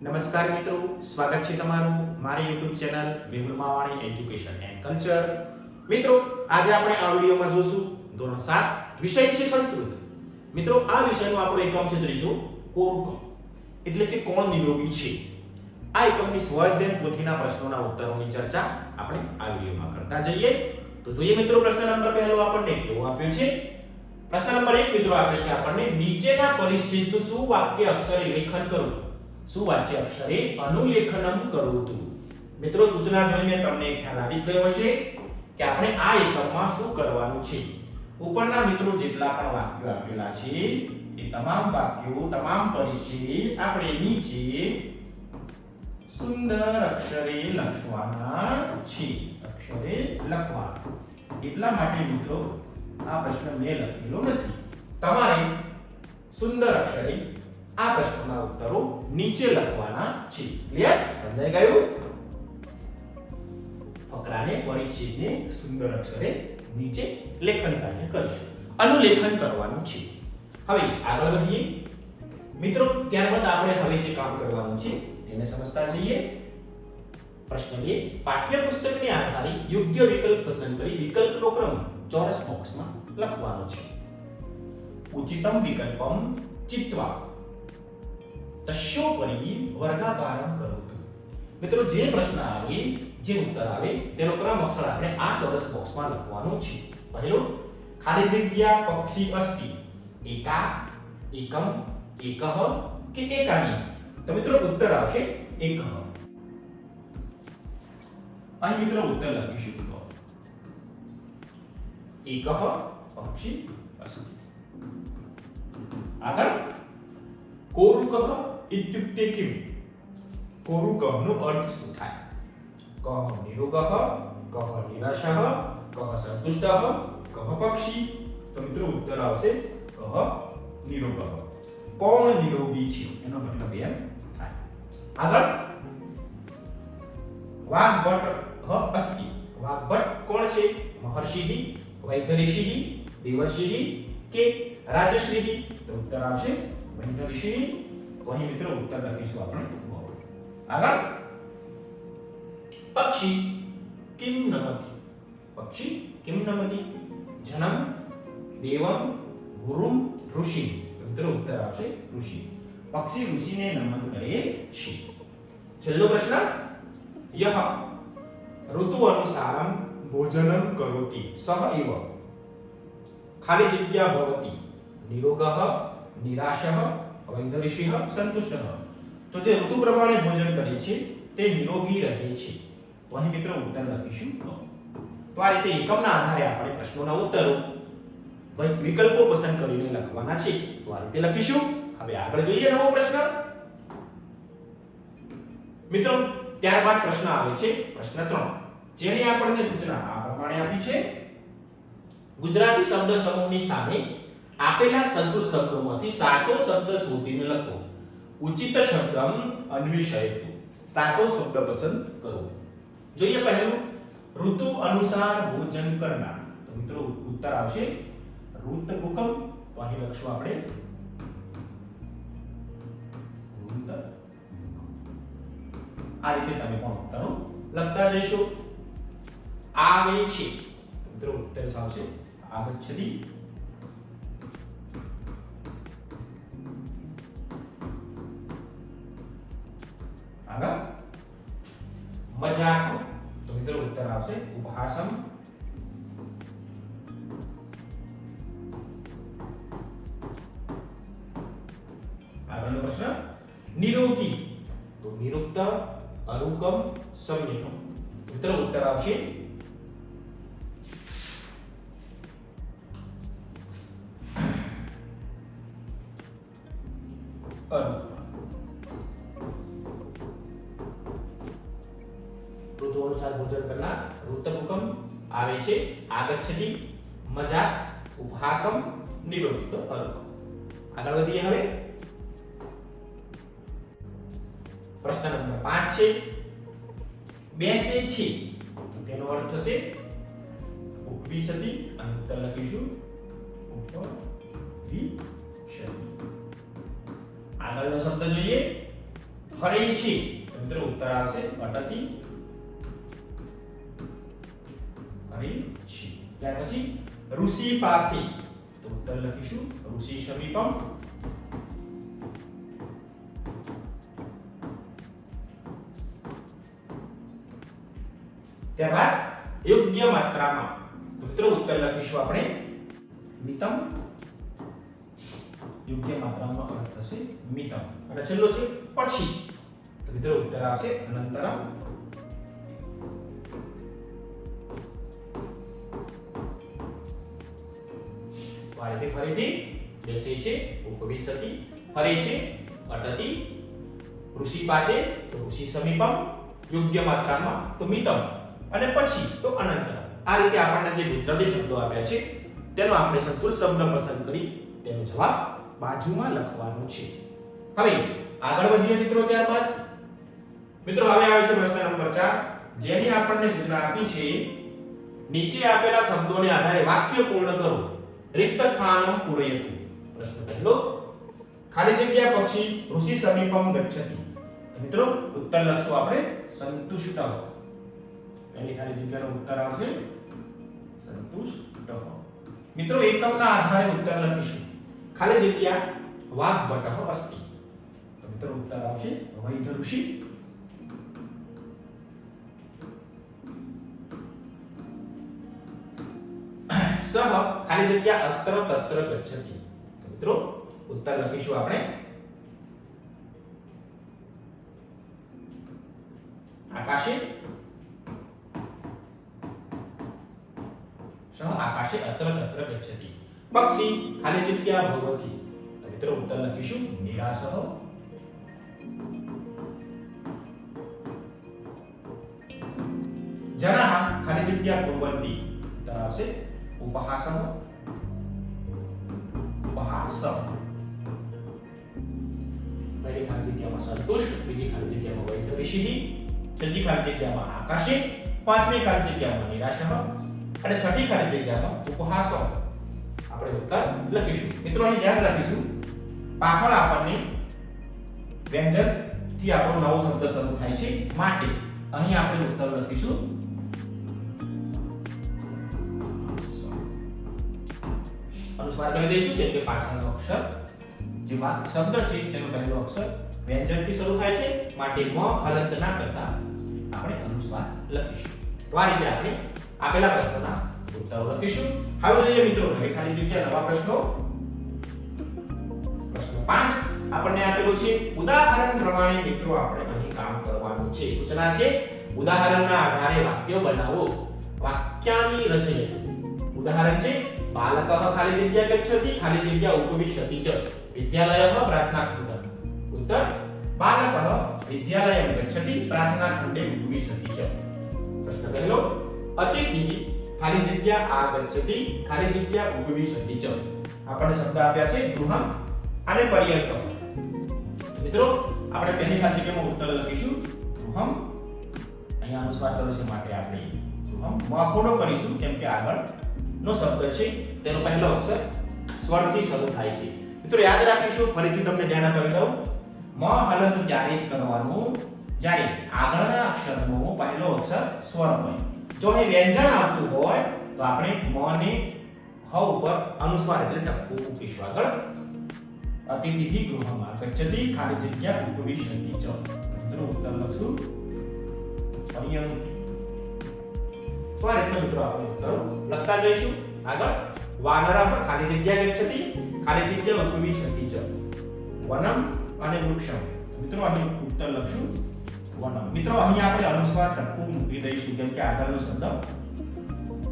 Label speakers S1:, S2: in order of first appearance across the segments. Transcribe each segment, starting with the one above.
S1: નમસ્કાર મિત્રો, સ્વાગત છે તમારું મારી YouTube channel Mehul Mavani education and culture મિત્રો, આજે આપણે આ વિડિયોમાં જોશું ધોરણ 7 વિષય છે સંસ્કૃત. મિત્રો, આ વિષયનો આપણો એકમ છે ત્રીજો, કોરુકમ. એટલે કે કોણ નિરોગી છે? આ એકમની સ્વાધ્યાય પોથીના પ્રશ્નોના ઉત્તરોની ચર્ચા આપણે આ વિડિયોમાં કરતા જઈએ. તો જોઈએ મિત્રો, પ્રશ્ન નંબર પહેલો આપણને કેવો આપ્યો છે? પ્રશ્ન નંબર 1 મિત્રો આપ્યો છે આપણને, નીચેના પરિસ્થિતિનું શું વાક્ય અક્ષરે લેખન કરવું? સુવાચ્ય અક્ષરે અનુલેખનમ કરોતુ. મિત્રો, સૂચના જોઈને તમને ખ્યાલ આવી ગયો હશે કે આપણે આ એકમમાં શું કરવાનું છે. ઉપરના મિત્રો જેટલા પણ વાક્યો આપેલા છે, એ તમામ વાક્યો, તમામ પરિચય આપણે નીચે સુંદર અક્ષરે લખવાના છે. અક્ષરે લખવા એટલા માટે મિત્રો, આ પ્રશ્ન મેં લખેલો નથી. તમારે સુંદર અક્ષરે આ પ્રશ્નોના ઉત્તરો નીચે લખવાના છે. ક્લિયર સમજાઈ ગયું? ફકરાને, પરિચ્છેદને સુંદર અક્ષરે નીચે લેખન કાર્ય કરીશું. અનુલેખન કરવાનું છે. હવે આગળ વધીએ. મિત્રો, ત્યારબાદ આપણે હવે જે કામ કરવાનું છે, તેને સમજતા જઈએ. પ્રશ્ન બે, પાઠ્યપુસ્તકને આધારે યોગ્ય વિકલ્પ પસંદ કરી વિકલ્પનો ક્રમ ચોરસ બોક્સમાં લખવાનો છે. ઉચિતમ વિકલ્પમ ચિત્વા. તસ્યોપરી વર્ગાકારમ કરોતુ મિત્રો જે પ્રશ્ન આવે જે ઉત્તર આવે તેનો ક્રમ અક્ષર આપણે આ ચોરસ બોક્સમાં લખવાનો છે। પહેલો, ખાલી જગ્યા પક્ષી અસ્તિ એકા, એકમ, એકહ કે એકાની? તો મિત્રો, ઉત્તર આવશે એકહ. અહીં મિત્રો ઉત્તર લખીશું તો એકહ પક્ષી અસ્તિ આગળ? કોરુકહ ઇત્યુક્તે કિમ કોરુકહનો અર્થ શું થાય કહ નિરોગઃ કહ નિરાશઃ કહ સંતુષ્ટઃ કહ પક્ષી તો મિત્રો ઉત્તર આવશે કહ નિરોગઃ કોણ નિરોગી છે એનો મતલબ એમ થાય આગળ વાગ્ભટ હ અસ્તિ વાગ્ભટ કોણ છે મહર્ષિ વૈધરિષિ દેવર્ષિ કે રાજશ્રી તો ઉત્તર આવશે વૈધરિષિ તો અહીં મિત્રો ઉત્તર લખીશું આપણે આગળ પક્ષી કિમ નમતિ પક્ષી કિમ નમતિ જનમ દેવમ ગુરુમ ઋષિ મિત્રો ઉત્તર આવશે ઋષિ પક્ષી ઋષિને નમન કરે છે છેલ્લો પ્રશ્ન યહ ઋતુ અનુસારમ ભોજનમ કરોતિ સહ એવ ખાલી જગ્યા ભવતી નિરોગઃ નિરાશઃ વૈધરિષિઃ સંતુષ્ટ તો જે ઋતુ પ્રમાણે ભોજન કરે છે, તે નિરોગી રહે છે. તો અહીં મિત્રો ઉત્તર લખીશું. તો આ રીતે એકમના આધારે આપણે પ્રશ્નોના ઉત્તરો વિકલ્પો પસંદ કરીને લખવાના છે. તો આ રીતે લખીશું. હવે આગળ જોઈએ નવો પ્રશ્ન. મિત્રો, ત્યારબાદ પ્રશ્ન આવે છે. પ્રશ્ન 3 જેની આપણને સૂચના આ પ્રમાણે આપી છે. ગુજરાતી શબ્દ સમૂહની સામે આપેલા સંસ્કૃત શબ્દોમાંથી સાચો શબ્દ શોધીને લખો. ઉચિત શબ્દમ અન્વિષયતુ. સાચો શબ્દ પસંદ કરો. જોઈએ પહેલું. ઋતુ અનુસાર ભોજન કરનાર. તો મિત્રો ઉત્તર આવશે ઋત હુકમ તો અહીં લખશું આપણે આ રીતે તમે પણ ઉત્તરો લખતા જઈશું. આવે છે. મિત્રો ઉત્તર આવશે આગચ્છતિ આવશે ઉપહાસમ આગળનો પ્રશ્ન. નિરોગી. તો નિરુક્ત અરુકમ સંયમ. મિત્રો ઉત્તર આવશે. અરુકમ ઋતુ અનુસાર ભોજન કરનાર ઋતમુકમ આવે છે. આગચ્છતિ મજા ઉપહાસમ નિરોધિત તો અરુકમ આગળ વધીએ હવે. પ્રશ્ન નંબર 5 છે. બેસે છે. તેનો અર્થ થશે ઉપવિશતિ સદી ઉત્તર લખીશું. ઉપવિશતિ આગળનો શબ્દ જોઈએ. ફરે છે. તંત્ર ઉત્તર આવશે અટતી ફરે છે ત્યાર પછી ઋષિ પાસે તો ઉત્તર લખીશું ઋષિ સમીપમ ત્યારબાદ યોગ્ય માત્રામાં મિત્રો ઉત્તર લખીશું આપણે મિતમ યોગ્ય માત્રામાં અર્થ થશે મિતમ અને છેલ્લો છે પછી તો મિત્રો ઉત્તર આવશે અનંતરમ આ રીતે ફરીથી, બેસે છે ઉપવિશતિ ફરે છે, અટતી, ઋષિ પાસે, તો ઋષિ સમીપમ, યોગ્ય માત્રામાં, તો મિતમ, અને પછી તો અનંત. આ રીતે આપણને જે ગુજરાતી શબ્દો આપ્યા છે, તેનો આપણે સંસ્કૃત શબ્દ પસંદ કરી, તેનો જવાબ બાજુમાં લખવાનો છે. હવે, આગળ વધીએ મિત્રો ત્યારબાદ. મિત્રો, હવે આવે છે પ્રશ્ન નંબર 4 જેની આપણને સૂચના આપી છે, નીચે આપેલા શબ્દોને આધારે વાક્ય પૂર્ણ કરો. રિક્ત સ્થાનમ પૂરયતુ પ્રશ્ન પહેલો ખાલી જગ્યા પક્ષી ઋષિ સમીપમ ગચ્છતિ મિત્રો ઉત્તર લખશું આપણે સંતુષ્ટ એની ખાલી જગ્યાનો ઉત્તર આવશે સંતુષ્ટ મિત્રો એકમના આધારે ઉત્તર લખીશું ખાલી જગ્યા વાઘ બટહ અસ્તિ મિત્રો ઉત્તર આવશે વૈધ ઋષિ સહ ખાલી જગ્યા અત્ર તત્ર ગચ્છતિ. મિત્રો, ઉત્તર લખીશું આપણે. આકાશે. સહ આકાશે અત્ર તત્ર ગચ્છતિ. પક્ષી ખાલી જગ્યા ભવતિ. તો મિત્રો, ઉત્તર લખીશું. નિરાશ જરા ખાલી જગ્યા કુર્વંતિ ઉત્તર આવશે. ઉપહાસઃ ઉપહાસ પહેલી ખાલી જગ્યામાં સંતુષ્ટ બીજી ખાલી જગ્યામાં ઋષિ ત્રીજી ખાલી જગ્યામાં આકાશે પાંચમી ખાલી જગ્યામાં નિરાશઃ અને છઠ્ઠી ખાલી જગ્યામાં ઉપહાસ આપણે ઉત્તર લખીશું મિત્રો અહીં ધ્યાન રાખીશું પાછળ આપણને વ્યંજનથી આપણો નવો શબ્દ શરૂ થાય છે માટે અહીં આપણે ઉત્તર લખીશું કરી દઈશું કે પાછળનો અક્ષર જે શબ્દ છે તેનો પહેલો અક્ષર વ્યંજનથી શરૂ થાય છે, માટે મ હલંત ના કરતા આપણે અનુસ્વાર લખીશું. તો આ રીતે આપણે આપેલા પ્રશ્નોના ઉત્તરો લખીશું. હવે જોઈએ મિત્રો, હવે ખાલી જગ્યા નવા પ્રશ્નો. પ્રશ્ન 5 આપણને આપેલું છે, ઉદાહરણ પ્રમાણે મિત્રો આપણે અહીં કામ કરવાનું છે. સૂચના છે, ઉદાહરણના આધારે વાક્યો બનાવો. વાક્યની રચના. ઉદાહરણ છે બાલકઃ खाली जग्या गच्छति खाली जग्या उपविशति च विद्यालयः પ્રાર્થનાખંડः. उत्तर बालकः विद्यालयं गच्छति પ્રાર્થનાખંડે उपविशति च प्रश्न पहलो अतिथिः ખાલી જગ્યા આગચ્છતિ ખાલી જગ્યા ઉપવિશતિ ચ આપણને શબ્દ આપ્યા છે ગૃહમ અને પર્યંત મિત્રો, આપણે પહેલી જગ્યામાં ઉત્તર લખીશું. ગૃહમ, અહીંયા અનુસ્વાર કર્યો છે માટે આપણે ગૃહમ મહોડો કરીશું, કેમ કે આગળ નો શબ્દ છે. તેનો પહેલો અક્ષર સ્વરથી શરૂ થાય છે. મિત્રો, યાદ રાખીશું, ફરીથી તમને ધ્યાન અપાવી દઉં. મ હલંત ત્યારે જ કરવાનું જ્યારે આગળના અક્ષરનો પહેલો અક્ષર સ્વર હોય. જો અહીં વ્યંજન આવતું હોય, તો આપણે મ ને હ ઉપર અનુસ્વાર એટલે ટપકું મૂકીશું આગળ. અતિથિ ગૃહમાં ગચ્છતિ ખાલી જગ્યા ઉપવિશતિ ચ મિત્રો, ઉત્તર લખશું. પર્યંતિ તો આ રીતના મિત્રો આપણે ઉત્તરો લખતા જઈશું. આગળ, વાનરામાં ખાલી જગ્યા ગચ્છતી ખાલી જગ્યા શકી છે. વનમ અને વૃક્ષમ. મિત્રો અહીં ઉત્તર લખશું. વનમ. મિત્રો અહીં આપણે અનુસ્વાર ટપકું મૂકી દઈશું, કેમ કે આગળનો શબ્દ.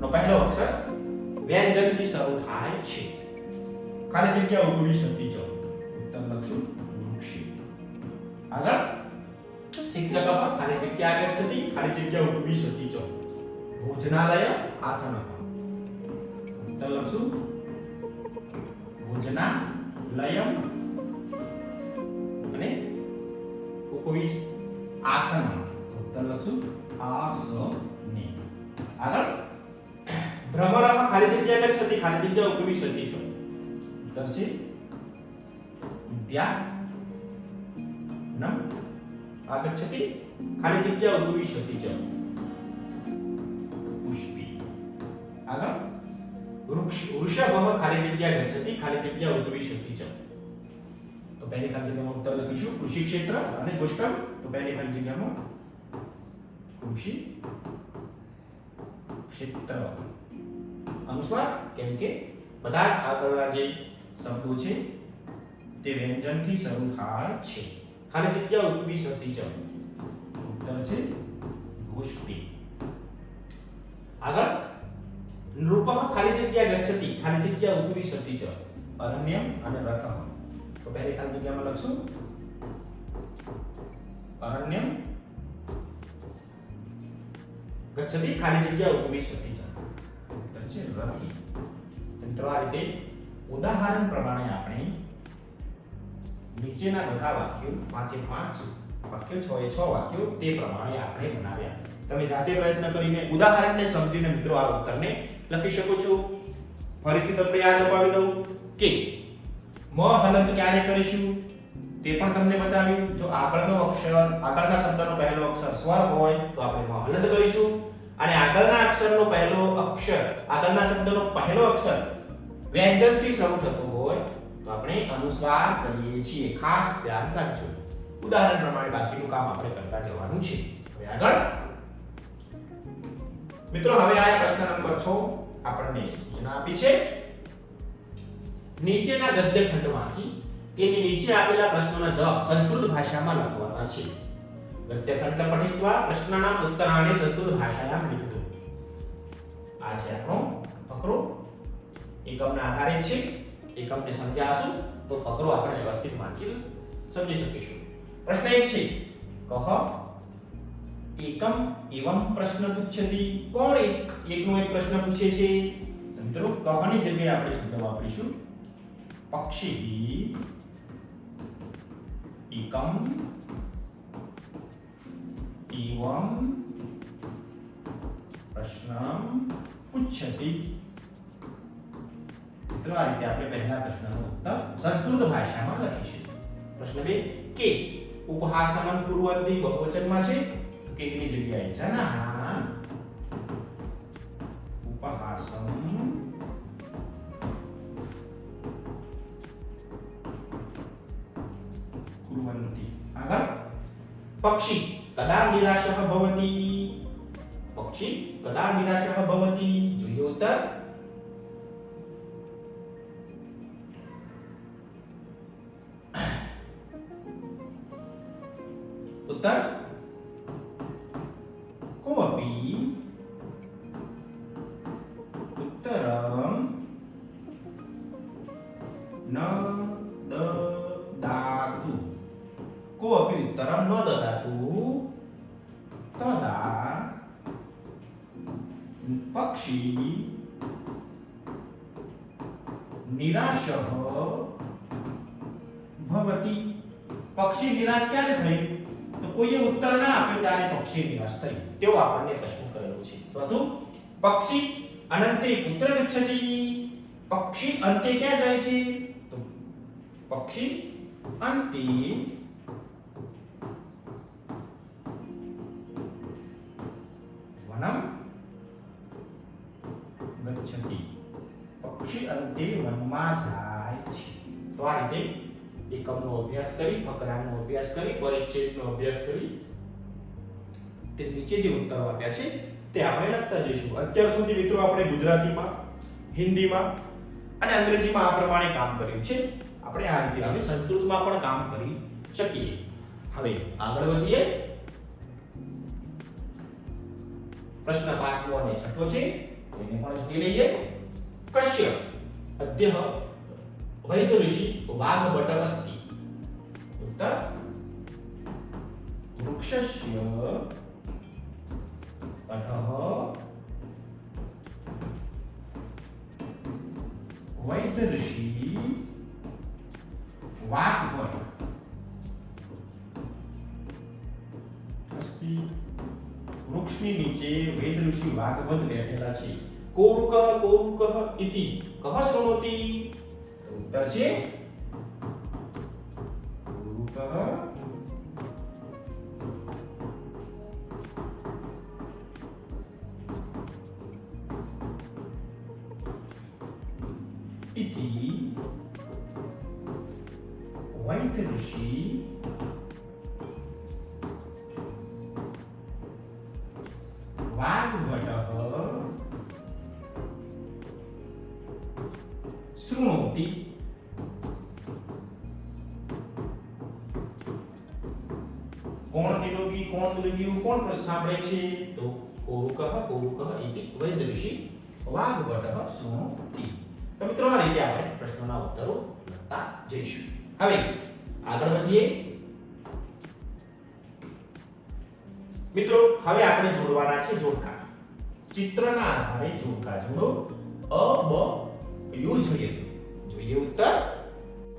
S1: નો પહેલો અક્ષર, વ્યંજનથી શરૂ થાય છે. ખાલી જગ્યા ઉપવિશતિ છે. ઉત્તર લખશું. વૃક્ષી. આગળ, શિક્ષક ખાલી જગ્યા આગળ છતી ખાલી જગ્યા ઉપવિશતિ ચ ભોજનાલય આસન ઉત્તર લખશું ભોજનાલયમ અને ઉપવિશ આસન ઉત્તર લખશું આસને. આગળ. ભ્રમરઃ ખાલી જગ્યા ગચ્છતિ ખાલી જગ્યા ઉપવિશતિ ચ ઉત્તર છે. વિદ્યા નમ આગચ્છતિ ખાલી જગ્યા ઉપવિશતિ ચ પુષ્પી આગળ વૃક્ષ વૃષભ ખાલી જગ્યા ગચ્છતી ખાલી જગ્યા ઉપવિશતિ ચ તો પહેલી ખાલી જગ્યામાં ઉત્તર લખીશું. કૃષિ ક્ષેત્ર અને પુષ્કળ તો પહેલી ખાલી જગ્યામાં કૃષિ ક્ષેત્ર. અનુસ્વાર કેમ કે બધા જ આગળના જે શબ્દો છે, તે વ્યંજનથી શરૂ થાય છે. ખાલી જગ્યા ઉપવિશતિ ચ ઉત્તર છે, ગોષ્ઠી. આગળ નૃપઃ ખાલી જગ્યા ગચ્છતિ, ખાલી જગ્યા ઉપવિશતિ ચ અરણ્યમ અને રથઃ તો પહેલી ખાલી જગ્યામાં લખશું. અરણ્યમ. ગચ્છતિ, ખાલી જગ્યા ઉપવિશતિ ચ છે, રથી. મિત્રો આ રીતે ઉદાહરણ પ્રમાણે આપણે નીચેના બધા વાક્યો, પાંચે પાંચ વાક્યો, છ એ છ વાક્યો, તે પ્રમાણે આપણે બનાવ્યા. તમે જાતે પ્રયત્ન કરીને ઉદાહરણને સમજીને મિત્રો આ ઉત્તરને લખી શકો છો. ફરીથી તમને યાદ અપાવી દઉં કે મ હલંત ક્યારે કરીશું? તે પણ તમને બતાવ્યું. જો આગળનો અક્ષર, આગળના શબ્દનો પહેલો અક્ષર સ્વર હોય, તો આપણે મ હલંત કરીશું. અને આગળના અક્ષરનો પહેલો અક્ષર, આગળના શબ્દનો પહેલો અક્ષર વ્યંજનથી શરૂ થતો હોય, તો આપણે અનુસ્વાર કરીએ છીએ. ખાસ ધ્યાન રાખજો. ઉદાહરણ પ્રમાણે બાકીનું કામ આપણે કરતા જવાનું છે. હવે આગળ. મિત્રો, હવે આ પ્રશ્ન નંબર 6 આપણને સૂચના આપી છે. નીચેના ગદ્ય ખંડ વાંચી તેની નીચે આપેલા પ્રશ્નોના જવાબ સંસ્કૃત ભાષામાં લખવાના છે. ગદ્ય ખંડ પઠિત્વા પ્રશ્નના ઉત્તરાણી સંસ્કૃત ભાષામાં લખતો. આ છે આપણો ફકરો. એકમના આધારે છે. એકમને સમજાશું તો ફકરો આપણે વ્યવસ્થિત વાંચી સમજી શકીશું. પ્રશ્ન એક છે. કહ. એકમ એવમ પ્રશ્ન પૂછતી. કોણ એક? એકનો એક પ્રશ્ન પૂછે છે. મિત્રો કહની જગ્યાએ આપણે શબ્દ વાપરીશું. પક્ષી એકમ એવમ પ્રશ્ન પૂછતી. મિત્રો, આ રીતે આપણે પહેલા પ્રશ્નનો ઉત્તર સંસ્કૃત ભાષામાં લખીશું. પ્રશ્ન બે, કે ઉપહાસમન પૂર્વંતી બહુવચનમાં છે. કેની જગ્યાએ. જનાહા ઉપહાસમ કુર્વંતિ. આગળ. પક્ષી. કદા નિરાશઃ ભવતિ. પક્ષી. કદા નિરાશઃ ભવતિ. જોઈએ ઉત્તર. ઉત્તર. પછી નિરાશ ભવતી પક્ષી નિરાશ ક્યારે થઈ તો કોઈએ ઉત્તર ના આપ્યો ત્યારે પક્ષી નિરાશ થઈ તેવો આપણને પ્રશ્ન કરેલો છે ચોથું પક્ષી અનંતે પુત્ર ગચ્છતી પક્ષી અંતે ક્યાં જાય છે તો પક્ષી અંતે અંતે જાય છે. તો આ રીતે એકમનો અભ્યાસ કરી, ફકરાનો અભ્યાસ કરી, પરિચ્છેદનો અભ્યાસ કરી. તે નીચે જે ઉત્તરો આપ્યા છે, તે આપણે લખતા જઈશું. અત્યાર સુધી મિત્રો આપણે ગુજરાતીમાં, હિન્દીમાં અને અંગ્રેજીમાં આ પ્રમાણે કામ કર્યું છે. આપણે આ રીતે હવે સંસ્કૃતમાં પણ કામ કરી શકીએ. હવે આગળ વધીએ. પ્રશ્ન પાંચમો અને છઠ્ઠો છે, તેને પણ જોઈ લઈએ. કશ્ય. અદ્ય વૈદ ઋષિ વાઘ બટર અસ્તિ ઉત્તર વૃક્ષસ્ય અધઃ વૈદ ઋષિ વાઘ બટ વૃક્ષની નીચે વેદ ઋષિ વાઘવત બેઠેલા છે કોરુક કોરુક ઇતિ कः शृणोति उत्तरशे रूपः इति वैतऋषि મૃગ્યું સાંભળે છે તો કોરુકઃ કોરુકઃ ઇતિ વૈદ્ય ઋષિ વાગ્ભટઃ શૃણોતિ તો મિત્રો આ રીતે આપણે પ્રશ્નોના ઉત્તરો લખતા જઈશું હવે આગળ વધીએ મિત્રો હવે આપણે જોડવાના છે જોડકા ચિત્રના આધારે જોડકા જોડો અ બ યુ જોઈએ જોઈએ ઉત્તર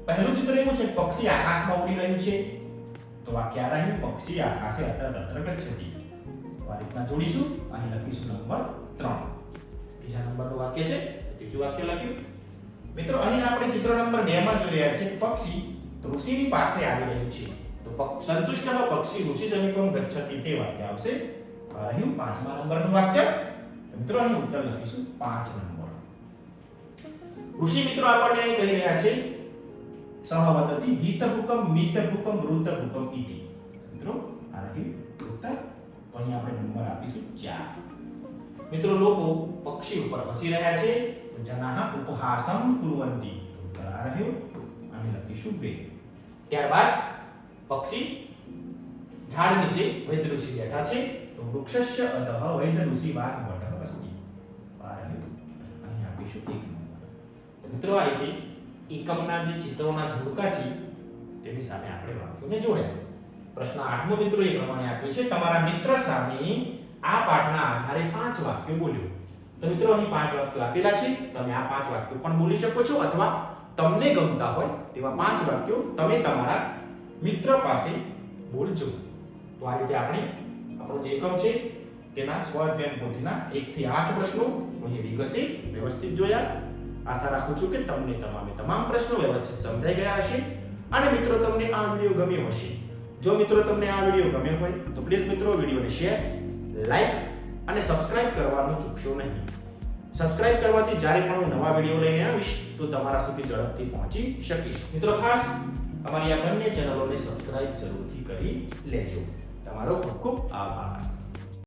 S1: પહેલું ચિત્ર એવું છે પક્ષી આકાશમાં ઉડી રહ્યું છે તો આ ક્યાં રહ્યું પક્ષી આકાશે અત્ર તત્ર ગચ્છતિ આ રીતના જોડીશું. અહીં લખીશું નંબર 3 બીજા નંબરનું વાક્ય છે ત્રીજું વાક્ય લખ્યું. મિત્રો, અહીં આપણે ચિત્ર નંબર 2 માં જોઈ રહ્યા છે, પક્ષી ઋષિની પાસે આવી રહ્યું છે. તો પક- સંતુષ્ટ પક્ષી ઋષિ સમીપમ ગચ્છતિ તે વાક્ય આવશે. રહ્યું પાંચમા નંબરનું વાક્ય. મિત્રો, અહીં ઉત્તર લખીશું, પાંચ નંબર. ઋષિ મિત્રો, આપણને કહી રહ્યા છે, સહવદતિ હિત ભૂકમ મિત ભૂકમ મૃત ભૂકમ ઇતિ મિત્રો, આ રહ્યું અહીં આપણે નંબર આપીશું ચાર મિત્રો, લોકો પક્ષી ઉપર હસી રહ્યા છે, તો જનાહ ઉપહાસમ કુર્વંતી ઉત્તર આ રહ્યો અહીં લખીશું બે. ત્યારબાદ પક્ષી ઝાડ નીચે ઋષિ બેઠા છે, તો વૃક્ષસ્ય અતઃ વૈદ ઋષિ વાગ વટ અસ્તિ આ રહ્યો. અહીં આપીશું એક નંબર. મિત્રો, આ રીતે એકમના જે ચિત્રોના જોડકા છે, તેની સામે આપણે વાક્યોને જોડ્યા. પ્રશ્ન આઠમો મિત્રો એ પ્રમાણે આપ્યો છે. તમારા મિત્ર સામે આ પાઠના આધારે પાંચ વાક્યો બોલ્યો. તો મિત્રો અહીં પાંચ વાક્યો આપેલા છે. તમે આ પાંચ વાક્યો પણ બોલી શકો છો અથવા તમને ગમતા હોય તેવા પાંચ વાક્યો તમે તમારા મિત્ર પાસે બોલજો. તો આ રીતે આપણે આપણો જે એકમ છે તેના સ્વાધ્યાયન પોથીના 1 થી 8 પ્રશ્નો અહીં વિગતે વ્યવસ્થિત જોયા. આશા રાખું છું કે તમને તમામે તમામ પ્રશ્નો વ્યવસ્થિત સમજાઈ ગયા હશે. અને મિત્રો, તમને આ વિડિયો ગમ્યો હશે. જો મિત્રો તમને આ વીડિયો ગમ્યો હોય, તો પ્લીઝ મિત્રો વિડીયોને શેર લાઈક અને સબસ્ક્રાઇબ કરવાનું ચૂકશો નહીં. સબસ્ક્રાઇબ કરવાથી જ્યારે પણ હું નવા વીડિયો લઈને આવીશ, તો તમારા સુધી ઝડપથી પહોંચી શકીશ. મિત્રો, ખાસ અમારી આ બંને ચેનલોને સબસ્ક્રાઇબ જરૂરથી કરી લેજો. તમારો ખૂબ ખૂબ આભાર.